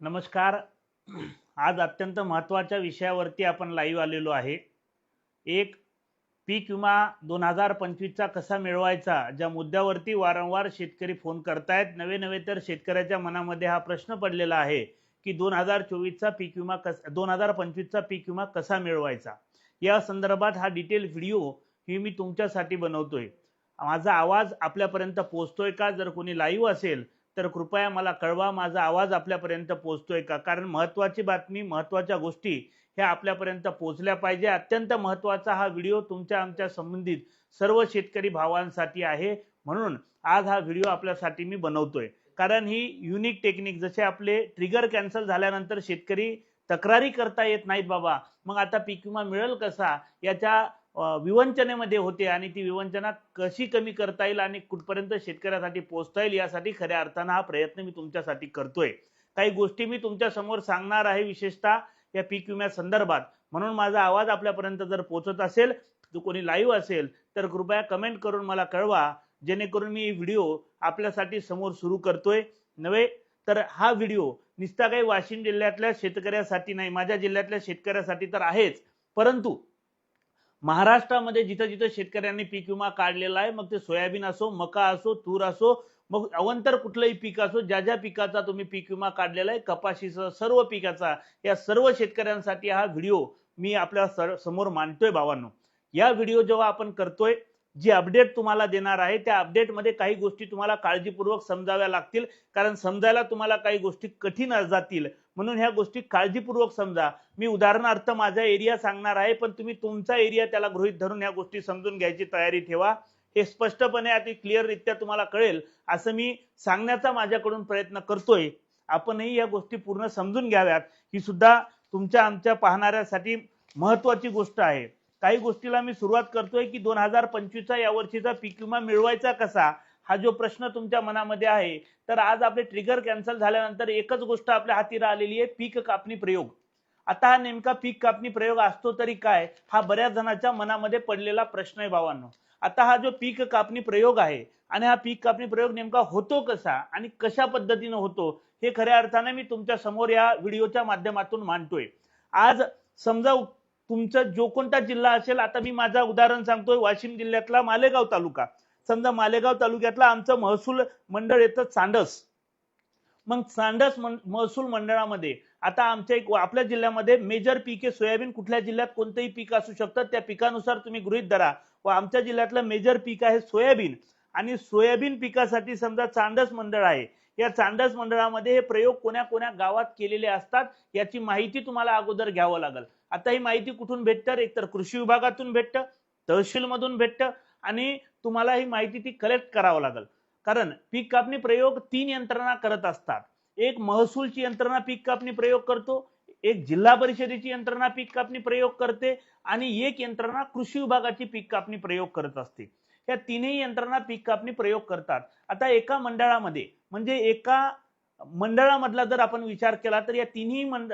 नमस्कार. आज अत्यंत महत्त्वाच्या विषयावरती आपण लाईव्ह आलेलो आहे. एक पीक विमा दोन हजार पंचवीसचा कसा मिळवायचा ज्या मुद्द्यावरती वारंवार शेतकरी फोन करतायत. नवे नवे तर शेतकऱ्याच्या मनामध्ये हा प्रश्न पडलेला आहे की दोन हजार चोवीसचा पीक विमा कस दोन हजार पंचवीसचा पीक विमा कसा मिळवायचा? या संदर्भात हा डिटेल व्हिडिओ ही मी तुमच्यासाठी बनवतोय. माझा आवाज आपल्यापर्यंत पोहोचतोय का? जर कोणी लाईव्ह असेल तर कृपया मला कळवा माझा आवाज आपल्यापर्यंत पोहोचतोय का? कारण महत्त्वाची बातमी महत्त्वाच्या गोष्टी ह्या आपल्यापर्यंत पोहोचल्या पाहिजे. अत्यंत महत्त्वाचा हा व्हिडिओ तुमच्या आमच्या संबंधित सर्व शेतकरी भावांसाठी आहे. म्हणून आज हा व्हिडिओ आपल्यासाठी मी बनवतोय. कारण ही युनिक टेक्निक जसे आपले ट्रिगर कॅन्सल झाल्यानंतर शेतकरी तक्रारी करता येत नाहीत बाबा. मग आता पीक विमा मिळेल कसा? याच्या विवंचनेमध्ये होते आणि ती विवंचना कशी कमी करता येईल आणि कुठपर्यंत शेतकऱ्यासाठी पोहोचता येईल यासाठी खऱ्या अर्थानं हा प्रयत्न मी तुमच्यासाठी करतोय. काही गोष्टी मी तुमच्यासमोर सांगणार आहे विशेषतः या पीक विम्या संदर्भात. म्हणून माझा आवाज आपल्यापर्यंत जर पोहोचत असेल जो कोणी लाईव्ह असेल तर कृपया कमेंट करून मला कळवा जेणेकरून मी व्हिडिओ आपल्यासाठी समोर सुरू करतोय. नव्हे तर हा व्हिडिओ निस्ता काही वाशिम जिल्ह्यातल्या शेतकऱ्यासाठी नाही माझ्या जिल्ह्यातल्या शेतकऱ्यासाठी तर आहेच. परंतु महाराष्ट्रामध्ये जिथं जिथं शेतकऱ्यांनी पीक विमा काढलेला आहे मग ते सोयाबीन असो मका असो तूर असो मग अवंतर कुठलंही पीक असो ज्या ज्या पिकाचा तुम्ही पीक विमा काढलेला आहे कपाशीचा सर्व पिकाचा या सर्व शेतकऱ्यांसाठी हा व्हिडिओ मी आपल्यासमोर मांडतोय भावांनो. या व्हिडिओ जेव्हा आपण करतोय जी अपडेट तुम्हाला देणार आहे त्या अपडेटमध्ये काही गोष्टी तुम्हाला काळजीपूर्वक समजाव्या लागतील. कारण समजायला तुम्हाला काही गोष्टी कठीण जातील. म्हणून ह्या गोष्टी काळजीपूर्वक समजा. मी उदाहरणार्थ माझा एरिया सांगणार आहे पण तुम्ही तुमचा एरिया त्याला गृहीत धरून ह्या गोष्टी समजून घ्यायची तयारी ठेवा. हे स्पष्टपणे अति क्लिअररित्या तुम्हाला कळेल. असं मी सांगण्याचा माझ्याकडून प्रयत्न करतोय. आपणही या गोष्टी पूर्ण समजून घ्याव्यात. ही सुद्धा तुमच्या आमच्या पाहणाऱ्यासाठी महत्वाची गोष्ट आहे. काही गोष्टीला मी सुरुवात करतोय की दोन हजार पंचवीसचा या वर्षीचा पीक विमा मिळवायचा कसा हा जो प्रश्न तुमच्या मनामध्ये आहे तर आज आपले ट्रिगर कॅन्सल झाल्यानंतर एकच गोष्ट आपल्या हाती राहिलेली आहे पीक कापणी प्रयोग. आता हा नेमका पीक कापणी प्रयोग असतो तरी काय हा बऱ्याच जणांच्या मनामध्ये पडलेला प्रश्न आहे भावांनो. आता हा जो पीक कापणी प्रयोग आहे आणि हा पीक कापणी प्रयोग नेमका होतो कसा आणि कशा पद्धतीनं होतो हे खऱ्या अर्थाने मी तुमच्यासमोर या व्हिडिओच्या माध्यमातून मांडतोय. आज समजा तुमचा जो कोणता जिल्हा असेल आता मी माझा उदाहरण सांगतोय वाशिम जिल्ह्यातला मालेगाव तालुका. समजा मालेगाव तालुक्यातला आमचं महसूल मंडळ येतं चांडस मग सांडस महसूल मंडळामध्ये आता आमच्या एक आपल्या जिल्ह्यामध्ये मेजर पीक आहे सोयाबीन कुठल्या जिल्ह्यात कोणतंही पीक असू शकतं त्या पिकानुसार तुम्ही गृहीत धरा. व आमच्या जिल्ह्यातलं मेजर पीक आहे सोयाबीन. आणि सोयाबीन पिकासाठी समजा चांडस मंडळ आहे. या चांडस मंडळामध्ये हे प्रयोग कोण्या कोण्या गावात केलेले असतात याची माहिती तुम्हाला अगोदर घ्यावं लागेल. आता ही माहिती कुठून भेटतं? एकतर कृषी विभागातून भेटतं तहसील मधून भेटतं आणि तुम्हाला ही माहिती ती कलेक्ट करावं लागेल. कारण पीक कापणी प्रयोग तीन यंत्रणा करत असतात. एक महसूलची यंत्रणा पीक कापणी प्रयोग करतो एक जिल्हा परिषदेची यंत्रणा पीक कापणी प्रयोग करते आणि एक यंत्रणा कृषी विभागाची पीक कापणी प्रयोग करत असते. या तिन्ही यंत्रणा पीक कापणी प्रयोग करतात. आता एका मंडळामध्ये म्हणजे एका मंडळामधला जर आपण विचार केला तर या तिन्ही मंड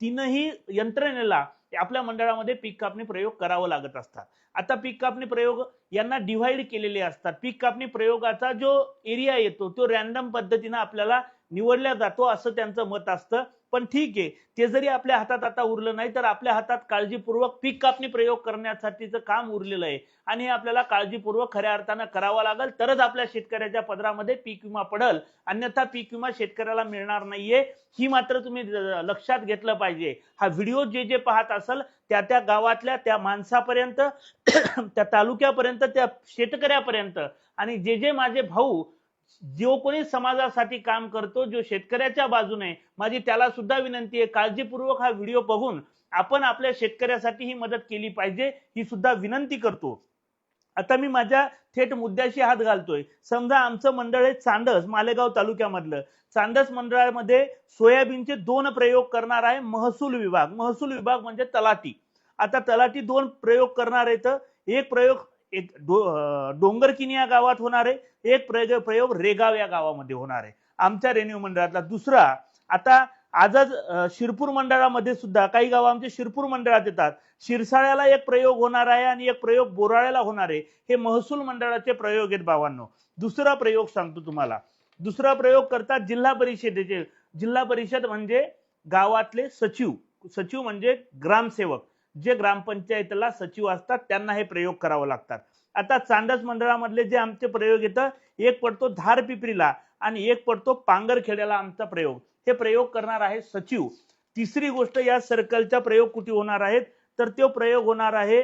तीनही यंत्रणेला आपल्या मंडळामध्ये पीक कापणी प्रयोग करावं लागत असतात. आता पीक कापणी प्रयोग यांना डिव्हाइड केलेले असतात. पीक कापणी प्रयोगाचा जो एरिया येतो तो रॅन्डम पद्धतीनं आपल्याला निवडला जातो असं त्यांचं मत असतं. पण ठीक आहे. ते जरी आपल्या हातात आता उरलं नाही तर आपल्या हातात काळजीपूर्वक पीक कापणी प्रयोग करण्यासाठीचं काम उरलेलं आहे. आणि हे आपल्याला काळजीपूर्वक खऱ्या अर्थानं करावं लागेल तरच आपल्या शेतकऱ्याच्या पदरामध्ये पीक विमा पडल. अन्यथा पीक विमा शेतकऱ्याला मिळणार नाहीये. ही मात्र तुम्ही लक्षात घेतलं पाहिजे. हा व्हिडिओ जे जे पाहत असाल त्या त्या गावातल्या त्या माणसापर्यंत त्या तालुक्यापर्यंत त्या शेतकऱ्यापर्यंत आणि जे जे माझे भाऊ जो कोणी समाजासाठी काम करतो जो शेतकऱ्याच्या बाजूने माझी त्याला सुद्धा विनंती आहे काळजीपूर्वक हा व्हिडिओ बघून आपण आपल्या शेतकऱ्यासाठी ही मदत केली पाहिजे ही सुद्धा विनंती करतो. आता मी माझ्या थेट मुद्द्याशी हात घालतोय. समजा आमचं मंडळ आहे चांदस मालेगाव तालुक्यामधलं. चांदस मंडळामध्ये सोयाबीनचे दोन प्रयोग करणार आहे महसूल विभाग. महसूल विभाग म्हणजे तलाठी. आता तलाठी दोन प्रयोग करणार आहेत एक प्रयोग एक डो डोंगरकिनी या गावात होणार आहे. एक प्रयोग प्रयोग रेगाव या गावामध्ये होणार आहे. आमच्या रेन्यू मंडळातला दुसरा आता आजच शिरपूर मंडळामध्ये सुद्धा काही गाव आमचे शिरपूर मंडळात येतात. शिरसाळ्याला एक प्रयोग होणार आहे आणि एक प्रयोग बोराळ्याला होणार आहे. हे महसूल मंडळाचे प्रयोग आहेत भावांनो. दुसरा प्रयोग सांगतो तुम्हाला. दुसरा प्रयोग करतात जिल्हा परिषदेचे. जिल्हा परिषद म्हणजे गावातले सचिव. सचिव म्हणजे ग्रामसेवक. जे ग्रामपंचायतीला सचिव असतात त्यांना हे प्रयोग करावे लागतात. आता चांडस मंडळामधले जे आमचे प्रयोग येतं एक पडतो धार पिपरीला आणि एक पडतो पांगरखेड्याला आमचा प्रयोग. हे प्रयोग करणार आहे सचिव. तिसरी गोष्ट या सर्कलचा प्रयोग कुठे होणार आहेत तर तो प्रयोग होणार आहे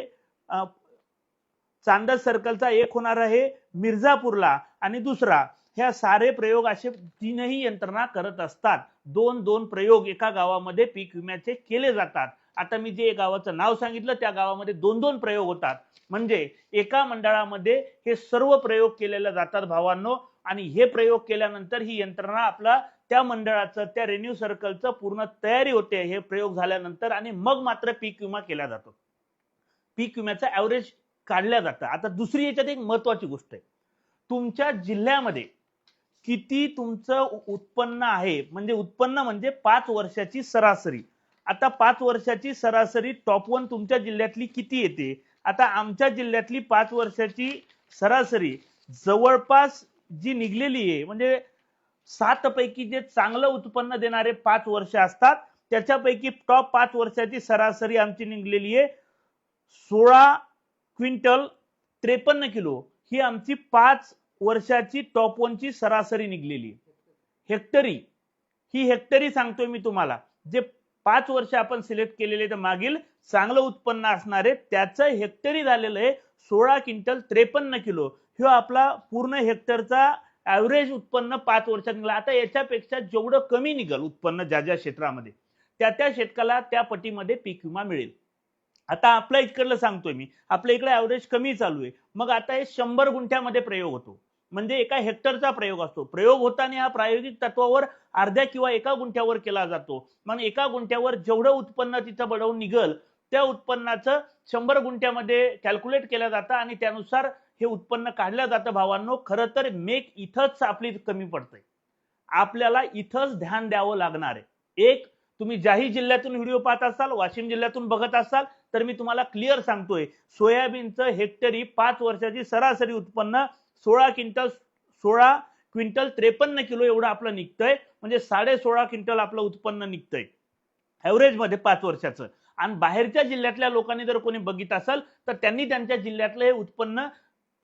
चांडस सर्कलचा एक होणार आहे मिर्झापूरला आणि दुसरा. ह्या सारे प्रयोग असे तीनही यंत्रणा करत असतात. दोन दोन प्रयोग एका गावामध्ये पीक विम्याचे केले जातात. आता मी जे गावाचं नाव सांगितलं त्या गावामध्ये दोन दोन प्रयोग होतात. म्हणजे एका मंडळामध्ये हे सर्व प्रयोग केलेले जातात भावांनो आणि हे प्रयोग केल्यानंतर ही यंत्रणा आपला त्या मंडळाचं त्या रेन्यू सर्कलचं पूर्ण तयारी होते. हे प्रयोग झाल्यानंतर आणि मग मात्र पीक विमा केला जातो. पीक विम्याचा ऍव्हरेज काढल्या जातं. आता दुसरी याच्यात एक महत्वाची गोष्ट आहे. तुमच्या जिल्ह्यामध्ये किती तुमचं उत्पन्न आहे म्हणजे उत्पन्न म्हणजे पाच वर्षाची सरासरी. आता पाच वर्षाची सरासरी टॉप वन तुमच्या जिल्ह्यातली किती येते? आता आमच्या जिल्ह्यातली पाच वर्षाची सरासरी जवळपास जी निघलेली आहे म्हणजे सात पैकी जे चांगलं उत्पन्न देणारे पाच वर्ष असतात त्याच्यापैकी टॉप पाच वर्षाची सरासरी आमची निघलेली आहे सोळा क्विंटल त्रेपन्न किलो. ही आमची पाच वर्षाची टॉप वनची सरासरी निघलेली. आहे हेक्टरी. ही हेक्टरी सांगतोय मी तुम्हाला. जे पाच वर्ष आपण सिलेक्ट केलेले तर मागील चांगलं उत्पन्न असणारे त्याचं हेक्टरी झालेलं आहे सोळा क्विंटल त्रेपन्न किलो. ह्यो आपला पूर्ण हेक्टरचा ॲव्हरेज उत्पन्न पाच वर्षात निघाला. आता याच्यापेक्षा जेवढं कमी निघल उत्पन्न ज्या ज्या क्षेत्रामध्ये त्या त्या शेतकऱ्याला त्या पटीमध्ये पीक विमा मिळेल. आता आपल्या इकडलं सांगतोय मी. आपल्या इकडे ॲव्हरेज कमी चालू आहे. मग आता हे शंभर गुंठ्यामध्ये प्रयोग होतो. म्हणजे एका हेक्टरचा प्रयोग असतो. प्रयोग होताना हा प्रायोगिक तत्वावर अर्ध्या किंवा एका गुंठ्यावर केला जातो. मग एका गुंठ्यावर जेवढं उत्पन्न तिथं बडवून निघल त्या उत्पन्नाचं शंभर गुंठ्यामध्ये कॅल्क्युलेट केलं जातं आणि त्यानुसार हे उत्पन्न काढलं जातं भावांनो. खरं तर मेक इथंच आपली कमी पडते. आपल्याला इथंच ध्यान द्यावं लागणार आहे. एक तुम्ही ज्याही जिल्ह्यातून व्हिडिओ पाहत असाल वाशिम जिल्ह्यातून बघत असाल तर मी तुम्हाला क्लिअर सांगतोय. सोयाबीनचं हेक्टरी पाच वर्षाची सरासरी उत्पन्न सोळा क्विंटल सोळा क्विंटल त्रेपन्न किलो एवढं आपलं निघतंय. म्हणजे साडे सोळा क्विंटल आपलं उत्पन्न निघतंय. ॲव्हरेजमध्ये पाच वर्षाचं. आणि बाहेरच्या जिल्ह्यातल्या लोकांनी जर कोणी बघित असेल तर त्यांनी त्यांच्या जिल्ह्यातलं हे उत्पन्न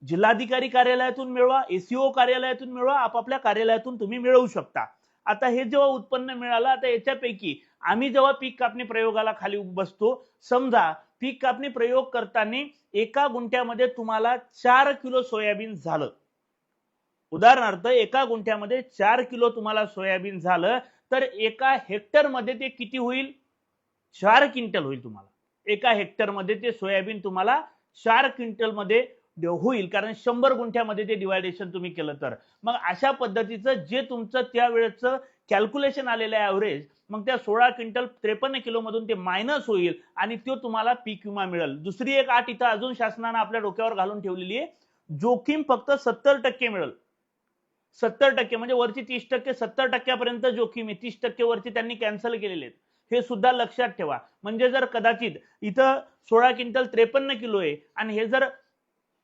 जिल्हाधिकारी कार्यालयातून मिळवा एसीओ कार्यालयातून मिळवा आपापल्या कार्यालयातून तुम्ही मिळवू शकता. आता हे जेव्हा उत्पन्न मिळालं आता याच्यापैकी आम्ही जेव्हा पीक कापणी प्रयोगाला खाली बसतो समजा पीक कापणी प्रयोग करताना एका गुंठ्यामध्ये तुम्हाला चार किलो सोयाबीन झालं. उदाहरणार्थ एका गुंठ्यामध्ये चार किलो तुम्हाला सोयाबीन झालं तर एका हेक्टरमध्ये ते किती होईल? चार क्विंटल होईल तुम्हाला. एका हेक्टरमध्ये ते सोयाबीन तुम्हाला चार क्विंटलमध्ये होईल कारण शंभर गुंठ्यामध्ये ते डिवायडेशन तुम्ही केलं तर. मग अशा पद्धतीचं जे तुमचं त्या वेळेचं कॅल्क्युलेशन आलेलं आहे ॲव्हरेज मग त्या सोळा क्विंटल त्रेपन्न किलोमधून ते मायनस होईल आणि तो तुम्हाला पीक विमा मिळेल. दुसरी एक आठ इथं अजून शासनानं आपल्या डोक्यावर घालून ठेवलेली आहे जोखीम फक्त सत्तर टक्के मिळेल. सत्तर टक्के म्हणजे वरची तीस टक्के सत्तर टक्क्यापर्यंत जोखीम आहे. तीस टक्के वरची त्यांनी कॅन्सल केलेले आहेत. हे सुद्धा लक्षात ठेवा. म्हणजे जर कदाचित इथं सोळा क्विंटल त्रेपन्न किलो आहे आणि हे जर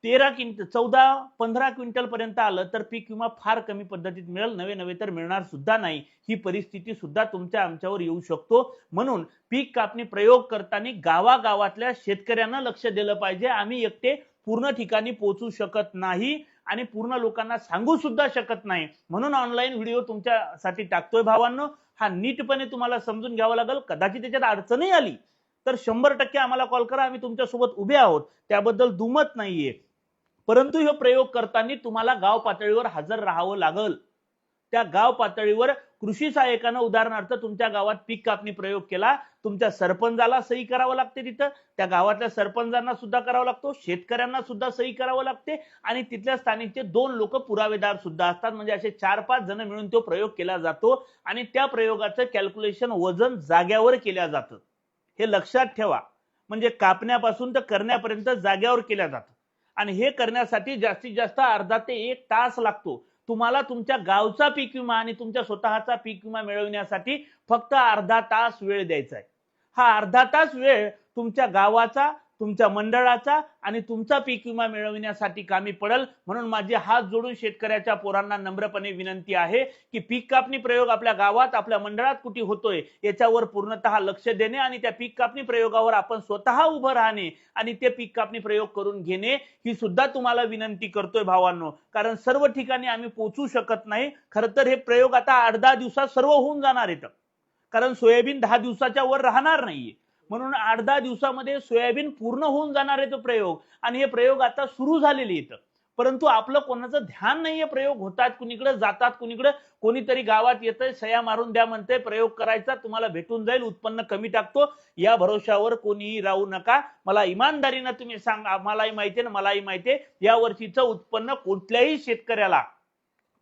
तेरा क्विंटल चौदा पंधरा क्विंटल पर्यंत आलं तर पीक विमा फार कमी पद्धतीत मिळेल नवे नवे तर मिळणार सुद्धा नाही. ही परिस्थिती सुद्धा तुमच्या आमच्यावर येऊ शकतो. म्हणून पीक कापणी प्रयोग करताना गावागावातल्या शेतकऱ्यांना लक्ष दिलं पाहिजे. आम्ही एकटे पूर्ण ठिकाणी पोहोचू शकत नाही आणि पूर्ण लोकांना सांगू सुद्धा शकत नाही. म्हणून ऑनलाईन व्हिडिओ तुमच्यासाठी टाकतोय भावांनो. हा नीटपणे तुम्हाला समजून घ्यावा लागेल. कदाचित त्याच्यात अडचणही आली. तर शंभर टक्के आम्हाला कॉल करा. आम्ही तुमच्यासोबत उभे आहोत. त्याबद्दल दुमत नाहीये. परंतु हे प्रयोग करताना तुम्हाला गाव पातळीवर हजर राहावं लागल. त्या गाव पातळीवर कृषी सहाय्यकानं उदाहरणार्थ तुमच्या गावात पीक कापणी प्रयोग केला तुमच्या सरपंचाला सही करावं लागते तिथं त्या गावातल्या सरपंचांना सुद्धा करावं लागतो शेतकऱ्यांना सुद्धा सही करावं लागते आणि तिथल्या स्थानिकचे दोन लोक पुरावेदार सुद्धा असतात. म्हणजे असे चार पाच जण मिळून तो प्रयोग केला जातो आणि त्या प्रयोगाचं कॅल्क्युलेशन वजन जाग्यावर केल्या जातं. हे लक्षात ठेवा. म्हणजे कापण्यापासून तर करण्यापर्यंत जाग्यावर केल्या जातं. आणि हे करण्यासाठी जास्तीत जास्त अर्धा ते एक तास लागतो. तुम्हाला तुमच्या गावचा पीक विमा आणि तुमच्या स्वतःचा पीक विमा मिळवण्यासाठी फक्त अर्धा तास वेळ द्यायचा आहे. हा अर्धा तास वेळ तुमच्या गावाचा तुमच्या मंडळाचा आणि तुमचा पीक विमा मिळविण्यासाठी कामी पडेल. म्हणून माझे हात जोडून शेतकऱ्याच्या पोरांना नम्रपणे विनंती आहे की पीक कापणी प्रयोग आपल्या गावात आपल्या मंडळात कुठे होतोय याच्यावर पूर्णतः लक्ष देणे आणि त्या पीक कापणी प्रयोगावर आपण स्वतः उभं राहणे आणि ते पीक कापणी प्रयोग करून घेणे ही सुद्धा तुम्हाला विनंती करतोय भावांनो. कारण सर्व ठिकाणी आम्ही पोहोचू शकत नाही. खरं तर हे प्रयोग आता अर्धा दिवसात सर्व होऊन जाणार आहेत. कारण सोयाबीन दहा दिवसाच्या वर राहणार नाहीये. म्हणून आठ दहा दिवसामध्ये सोयाबीन पूर्ण होऊन जाणार आहे तो प्रयोग. आणि हे प्रयोग आता सुरू झालेले इथं. परंतु आपलं कोणाचं ध्यान नाहीये प्रयोग. होतात कुणीकडे जातात कुणीकडे. कोणीतरी गावात येतंय सया मारून द्या म्हणते प्रयोग करायचा तुम्हाला भेटून जाईल उत्पन्न कमी टाकतो. या भरोशावर कोणीही राहू नका. मला इमानदारीनं तुम्ही सांगा मलाही माहिती आहे मलाही माहिती आहे या वर्षीचं उत्पन्न कुठल्याही शेतकऱ्याला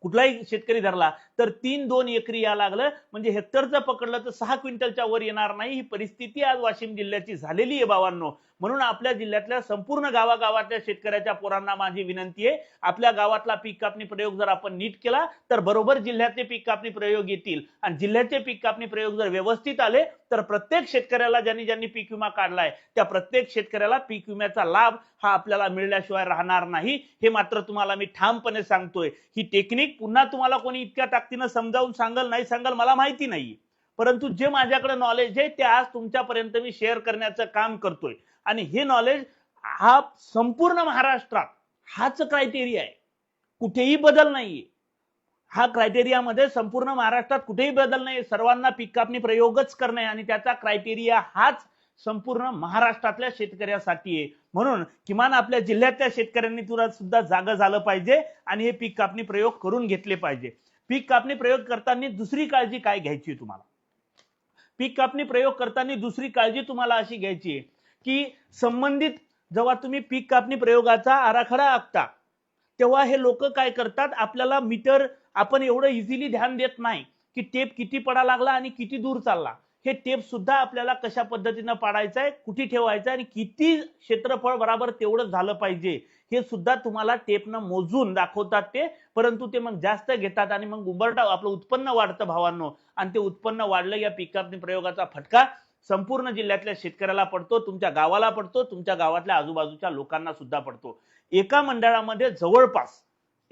कुठलाही शेतकरी धरला तर तीन दोन एकरी या लागलं. म्हणजे हेक्टरचं पकडलं तर सहा क्विंटलच्या वर येणार नाही. ही परिस्थिती आज वाशिम जिल्ह्याची झालेली आहे बाबांनो. म्हणून आपल्या जिल्ह्यातल्या संपूर्ण गावागावातल्या शेतकऱ्याच्या पोरांना माझी विनंती आहे आपल्या गावातला पीक कापणी प्रयोग जर आपण नीट केला तर बरोबर जिल्ह्यातले पीक कापणी प्रयोग येतील. आणि जिल्ह्याचे पीक कापणी प्रयोग जर व्यवस्थित आले तर प्रत्येक शेतकऱ्याला ज्यांनी ज्यांनी पीक विमा काढलाय त्या प्रत्येक शेतकऱ्याला पीक विम्याचा लाभ हा आपल्याला मिळल्याशिवाय राहणार नाही. हे मात्र तुम्हाला मी ठामपणे सांगतोय. ही टेक्निक पुन्हा तुम्हाला कोणी इतक्या ताकदीनं समजावून सांगल नाही सांगल मला माहिती नाही. परंतु जे माझ्याकडे नॉलेज आहे ते आज तुमच्यापर्यंत मी शेअर करण्याचं काम करतोय. आणि हे नॉलेज हा संपूर्ण महाराष्ट्रात हाच क्रायटेरिया आहे. कुठेही बदल नाहीये. हा क्रायटेरियामध्ये संपूर्ण महाराष्ट्रात कुठेही बदल नाही. सर्वांना पीक कापणी प्रयोगच करणे आणि त्याचा क्रायटेरिया हाच संपूर्ण महाराष्ट्रातल्या शेतकऱ्यासाठी आहे. म्हणून किमान आपल्या जिल्ह्यातल्या शेतकऱ्यांनी तुला सुद्धा जागा झालं पाहिजे आणि हे पीक कापणी प्रयोग करून घेतले पाहिजे. पीक कापणी प्रयोग करताना दुसरी काळजी काय घ्यायची तुम्हाला? पीक कापणी प्रयोग करताना दुसरी काळजी तुम्हाला अशी घ्यायची आहे की संबंधित जेव्हा तुम्ही पीक कापणी प्रयोगाचा आराखडा आखता तेव्हा हे लोक काय करतात? आपल्याला मीटर आपण एवढं इझिली ध्यान देत नाही की टेप किती पडा लागला आणि किती दूर चालला. हे टेप सुद्धा आपल्याला कशा पद्धतीनं पाडायचं आहे कुठे ठेवायचं आहे आणि किती क्षेत्रफळ बराबर तेवढं झालं पाहिजे हे सुद्धा तुम्हाला टेपनं मोजून दाखवतात ते. परंतु ते मग जास्त घेतात आणि मग उंबरटा आपलं उत्पन्न वाढतं भावांनो. आणि ते उत्पन्न वाढलं या पिकापणी प्रयोगाचा फटका संपूर्ण जिल्ह्यातल्या शेतकऱ्याला पडतो तुमच्या गावाला पडतो तुमच्या गावातल्या आजूबाजूच्या लोकांना सुद्धा पडतो. एका मंडळामध्ये जवळपास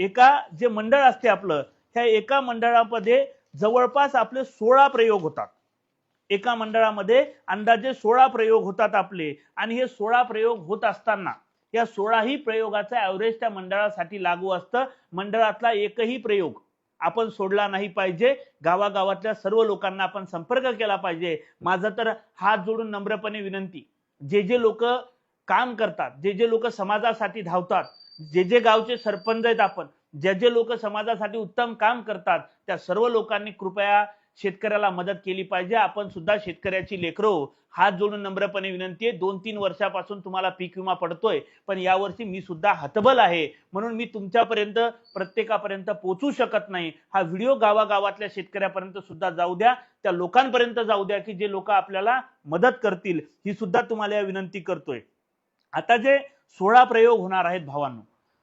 एका जे मंडळ असते आपलं त्या एका मंडळामध्ये जवळपास आपले सोळा प्रयोग होतात. एका मंडळामध्ये अंदाजे सोळा प्रयोग होतात आपले. आणि हे सोळा प्रयोग होत असताना या सोळाही प्रयोगाचं ॲव्हरेज त्या मंडळासाठी लागू असतं. मंडळातला एकही प्रयोग आपण सोडला नाही पाहिजे. गावागावातल्या सर्व लोकांना आपण संपर्क केला पाहिजे. माझं तर हात जोडून नम्रपणे विनंती. जे जे लोक काम करतात जे जे लोक समाजासाठी धावतात जे जे गावचे सरपंच आहेत आपण जे जे लोक समाजासाठी उत्तम काम करतात त्या सर्व लोकांनी कृपया शेतकऱ्याला मदत केली पाहिजे. आपण सुद्धा शेतकऱ्याची लेकरो हो. हात जोडून नम्रपणे विनंती आहे दोन तीन वर्षापासून तुम्हाला पीक विमा पडतोय पण यावर्षी मी सुद्धा हतबल आहे. म्हणून मी तुमच्यापर्यंत प्रत्येकापर्यंत पोहोचू शकत नाही. हा व्हिडिओ गावागावातल्या शेतकऱ्यापर्यंत सुद्धा जाऊ द्या. त्या लोकांपर्यंत जाऊ द्या की जे लोक आपल्याला मदत करतील. ही सुद्धा तुम्हाला या विनंती करतोय. आता जे सोळा प्रयोग होणार आहेत भावांनो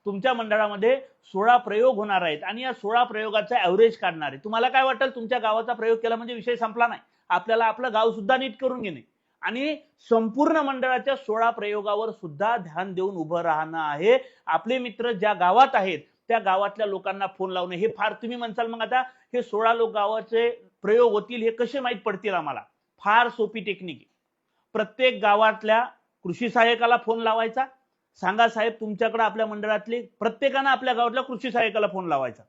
तुमच्या मंडळामध्ये सोळा प्रयोग होणार आहेत आणि या सोळा प्रयोगाचा ॲव्हरेज काढणार आहे. तुम्हाला काय वाटेल? तुमच्या गावाचा प्रयोग केला म्हणजे विषय संपला नाही. आपल्याला आपलं गाव सुद्धा नीट करून घेणे. आणि संपूर्ण मंडळाच्या सोळा प्रयोगावर सुद्धा ध्यान देऊन उभं राहणं आहे. आपले मित्र ज्या गावात आहेत त्या गावातल्या लोकांना फोन लावणे हे फार तुम्ही म्हणसाल मग आता हे सोळा लोक गावाचे प्रयोग होतील हे कसे माहीत पडतील आम्हाला? फार सोपी टेक्निक आहे. प्रत्येक गावातल्या कृषी सहाय्यकाला फोन लावायचा. सांगा साहेब तुमच्याकडे आपल्या मंडळातले प्रत्येकानं आपल्या गावातल्या कृषी सहाय्यकाला फोन लावायचा.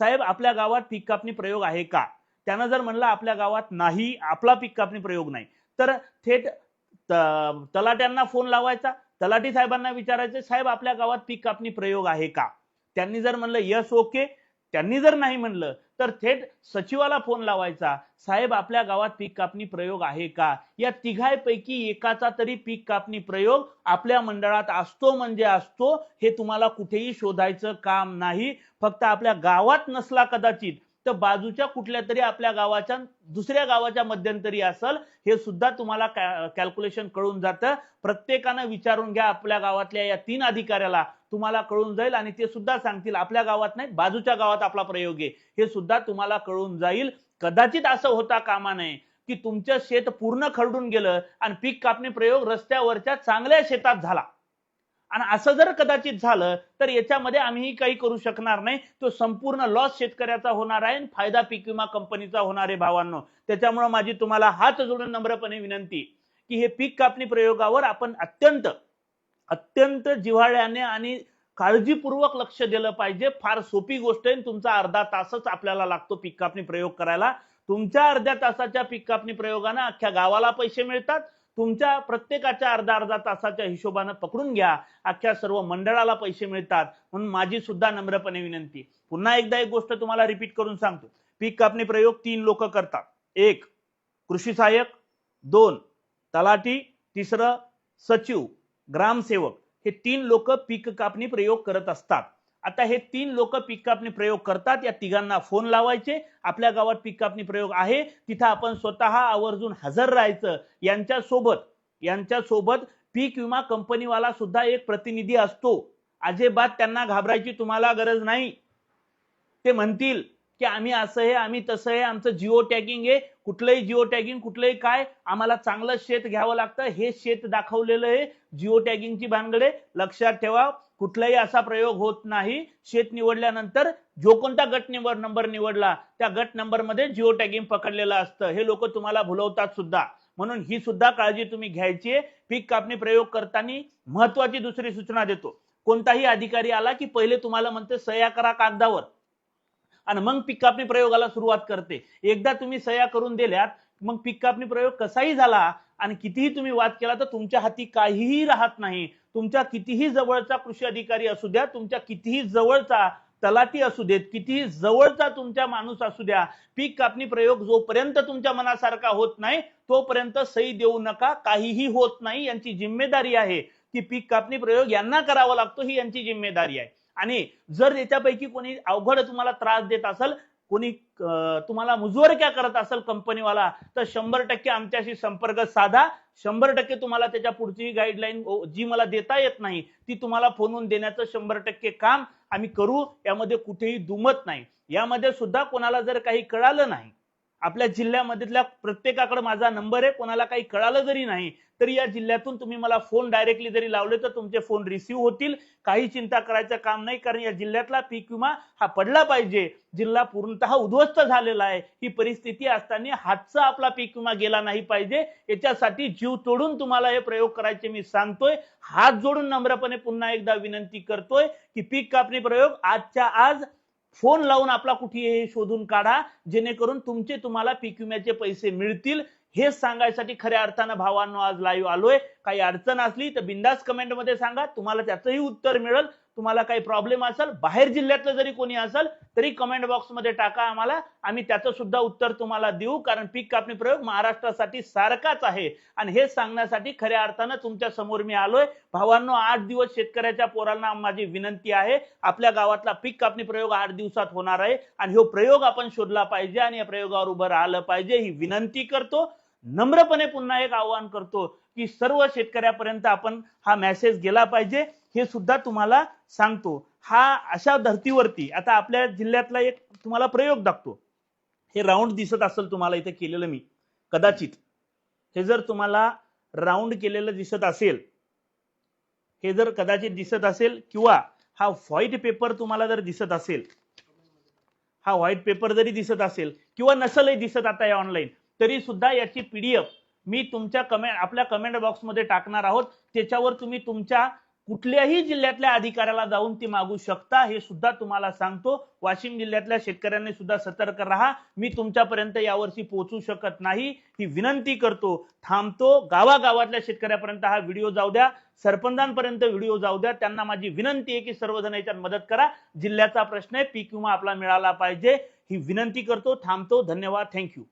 साहेब आपल्या गावात पीक कापणी प्रयोग आहे का? त्यानं जर म्हणलं आपल्या गावात नाही आपला पीक कापणी प्रयोग नाही तर थेट तलाट्यांना फोन लावायचा. तलाठी साहेबांना विचारायचे साहेब आपल्या गावात पीक कापणी प्रयोग आहे का? त्यांनी जर म्हणलं यस ओके. त्यांनी जर नाही म्हणलं तर थेट सचिवाला फोन लावायचा साहेब आपल्या गावात पीक कापणी प्रयोग आहे का? या तिघांपैकी एकाचा तरी पीक कापणी प्रयोग आपल्या मंडळात असतो म्हणजे असतो हे तुम्हाला कुठेही शोधायचं काम नाही. फक्त आपल्या गावात नसला कदाचित तर बाजूच्या कुठल्या तरी आपल्या गावाच्या दुसऱ्या गावाच्या मध्यंतरी असल हे सुद्धा तुम्हाला कॅल्क्युलेशन कळून जातं. प्रत्येकानं विचारून घ्या आपल्या गावातल्या या तीन अधिकाऱ्याला. तुम्हाला कळून जाईल आणि ते सुद्धा सांगतील आपल्या गावात नाही बाजूच्या गावात आपला प्रयोग आहे. हे सुद्धा तुम्हाला कळून जाईल. कदाचित असं होता कामा नये की तुमचं शेत पूर्ण खरडून गेलं आणि पीक कापणी प्रयोग रस्त्यावरच्या चांगल्या शेतात झाला. आणि असं जर कदाचित झालं तर याच्यामध्ये आम्ही काही करू शकणार नाही. तो संपूर्ण लॉस शेतकऱ्याचा होणार आहे आणि फायदा पीक विमा कंपनीचा होणार आहे भावांनो. त्याच्यामुळे माझी तुम्हाला हात जोडून नम्रपणे विनंती की हे पीक कापणी प्रयोगावर आपण अत्यंत अत्यंत जिव्हाळ्याने आणि काळजीपूर्वक लक्ष दिलं पाहिजे. फार सोपी गोष्ट आहे तुमचा अर्धा तासच आपल्याला लागतो पीक कापणी प्रयोग करायला. तुमच्या अर्ध्या तासाच्या पीक कापणी प्रयोगानं अख्ख्या गावाला पैसे मिळतात. तुमच्या प्रत्येकाच्या अर्धा अर्धा तासाच्या हिशोबानं पकडून घ्या. अख्ख्या सर्व मंडळाला पैसे मिळतात. म्हणून माझी सुद्धा नम्रपणे विनंती. पुन्हा एकदा एक गोष्ट तुम्हाला रिपीट करून सांगतो. पीक कापणी प्रयोग तीन लोक करतात. एक कृषी सहाय्यक. दोन तलाठी. तिसरं सचिव. ग्रामसेवक. हे तीन लोक पीक कापणी प्रयोग करत असतात. आता हे तीन लोक पीक कापणी प्रयोग करतात. या तिघांना फोन लावायचे. आपल्या गावात पीक कापणी प्रयोग आहे. तिथं आपण स्वतः आवर्जून हजर राहायचं. यांच्या सोबत यांच्या सोबत पीक विमा कंपनीवाला सुद्धा एक प्रतिनिधी असतो. अजिबात त्यांना घाबरायची तुम्हाला गरज नाही. ते म्हणतील की आम्ही असं आहे आम्ही तसं आहे आमचं जिओ टॅगिंग आहे. कुठलंही जिओ टॅगिंग कुठलंही काय आम्हाला चांगलं शेत घ्यावं लागतं. हे शेत दाखवलेलं आहे. जिओ टॅगिंगची भानगडे लक्षात ठेवा. कुठलाही असा प्रयोग होत नाही. शेत निवडल्यानंतर जो कोणता गट निवड नंबर निवडला त्या गट नंबरमध्ये जिओ टॅगिंग पकडलेलं असतं. हे लोक तुम्हाला भुलवतात सुद्धा. म्हणून ही सुद्धा काळजी तुम्ही घ्यायची आहे. पीक कापणी प्रयोग करताना महत्वाची दुसरी सूचना देतो. कोणताही अधिकारी आला की पहिले तुम्हाला म्हणते सह्या करा कागदावर. आणि मग पीक कापणी प्रयोगाला सुरुवात करते. एकदा तुम्ही सह्या करून दिल्यात मग पीक कापणी प्रयोग कसाही झाला आणि कितीही तुम्ही वाद केला तर तुमच्या हाती काहीही राहत नाही. तुमच्या कितीही जवळचा कृषी अधिकारी असू द्या तुमच्या कितीही जवळचा तलाठी असू देत कितीही जवळचा तुमच्या माणूस असू द्या पीक कापणी प्रयोग जोपर्यंत तुमच्या मनासारखा होत नाही तोपर्यंत सही देऊ नका काहीही होत नाही यांची जिम्मेदारी आहे. की पीक कापणी प्रयोग यांना करावा लागतो ही यांची जिम्मेदारी आहे. आणि जर याच्यापैकी कोणी अवघड तुम्हाला त्रास देत असेल कोणी तुम्हाला तुम्हाला मुजवरक्या करत असेल कंपनीवाला तर शंभर टक्के आमच्याशी संपर्क साधा. शंभर टक्के तुम्हाला त्याच्या पुढची गाईडलाईन जी मला देता येत नाही ती तुम्हाला फोनवून देण्याचं शंभर टक्के काम आम्ही करू. यामध्ये कुठेही दुमत नाही. यामध्ये सुद्धा कोणाला जर काही कळालं नाही आपल्या जिल्ह्यामधल्या प्रत्येकाकडे माझा नंबर आहे कोणाला काही कळालं जरी नाही तरी या जिल्ह्यातून तुम्ही मला फोन डायरेक्टली जरी लावले तर तुमचे फोन रिसिव्ह होतील. काही चिंता करायचं काम नाही कारण या जिल्ह्यातला पीक विमा हा पडला पाहिजे. जिल्हा पूर्णतः उद्ध्वस्त झालेला आहे. ही परिस्थिती असताना हातचा आपला पीक विमा गेला नाही पाहिजे. याच्यासाठी जीव तोडून तुम्हाला हे प्रयोग करायचे मी सांगतोय. हात जोडून नम्रपणे पुन्हा एकदा विनंती करतोय की पीक कापणी प्रयोग आजच्या आज फोन लावून आपला कुठे शोधून काढा जेणेकरून तुमचे तुम्हाला पीक विम्याचे पैसे मिळतील. हे सांगायसाठी खऱ्या अर्थानं भावांनो आज लाईव्ह आलोय. काही अडचण असली तर बिंदास कमेंटमध्ये सांगा. तुम्हाला त्याचंही उत्तर मिळेल. तुम्हाला काही प्रॉब्लेम असेल बाहेर जिल्ह्यातलं जरी कोणी असेल तरी कमेंट बॉक्समध्ये टाका आम्हाला. आम्ही त्याचं सुद्धा उत्तर तुम्हाला देऊ कारण पीक कापणी प्रयोग महाराष्ट्रासाठी सारखाच आहे. आणि हे सांगण्यासाठी खऱ्या अर्थानं तुमच्यासमोर मी आलोय. भावांनो आठ दिवस शेतकऱ्याच्या पोरांना माझी विनंती आहे. आपल्या गावातला पीक कापणी प्रयोग आठ दिवसात होणार आहे. आणि हा प्रयोग आपण शोधला पाहिजे आणि या प्रयोगावर उभं राहिलं पाहिजे ही विनंती करतो. नम्रपणे पुन्हा एक आवाहन करतो की सर्व शेतकऱ्यापर्यंत आपण हा मेसेज गेला पाहिजे. हे सुद्धा तुम्हाला सांगतो. हा अशा धर्तीवरती आता आपल्या जिल्ह्यातला एक तुम्हाला प्रयोग दाखतो हे राऊंड दिसत असेल तुम्हाला इथे केलेलं मी. कदाचित. हे जर तुम्हाला राऊंड केलेलं दिसत असेल हे जर कदाचित दिसत असेल किंवा हा व्हाईट पेपर तुम्हाला जर दिसत असेल हा व्हाईट पेपर जरी दिसत असेल किंवा नसलही दिसत आता या ऑनलाईन तरी सुद्धा याची पीडीएफ मी तुमच्या कमेंट आपल्या कमेंट बॉक्समध्ये टाकणार आहोत. त्याच्यावर तुम्ही तुमच्या कुठल्याही जिल्ह्यातल्या अधिकाऱ्याला जाऊन ती मागू शकता हे सुद्धा तुम्हाला सांगतो. वाशिम जिल्ह्यातल्या शेतकऱ्यांनी सुद्धा सतर्क राहा. मी तुमच्यापर्यंत यावर्षी पोहोचू शकत नाही. ही विनंती करतो. थांबतो. गावागावातल्या शेतकऱ्यापर्यंत हा व्हिडिओ जाऊ द्या. सरपंचांपर्यंत व्हिडिओ जाऊ द्या. त्यांना माझी विनंती आहे की सर्वजण याच्यात मदत करा. जिल्ह्याचा प्रश्न आहे पीक विमा आपला मिळाला पाहिजे. ही विनंती करतो. थांबतो. धन्यवाद. थँक्यू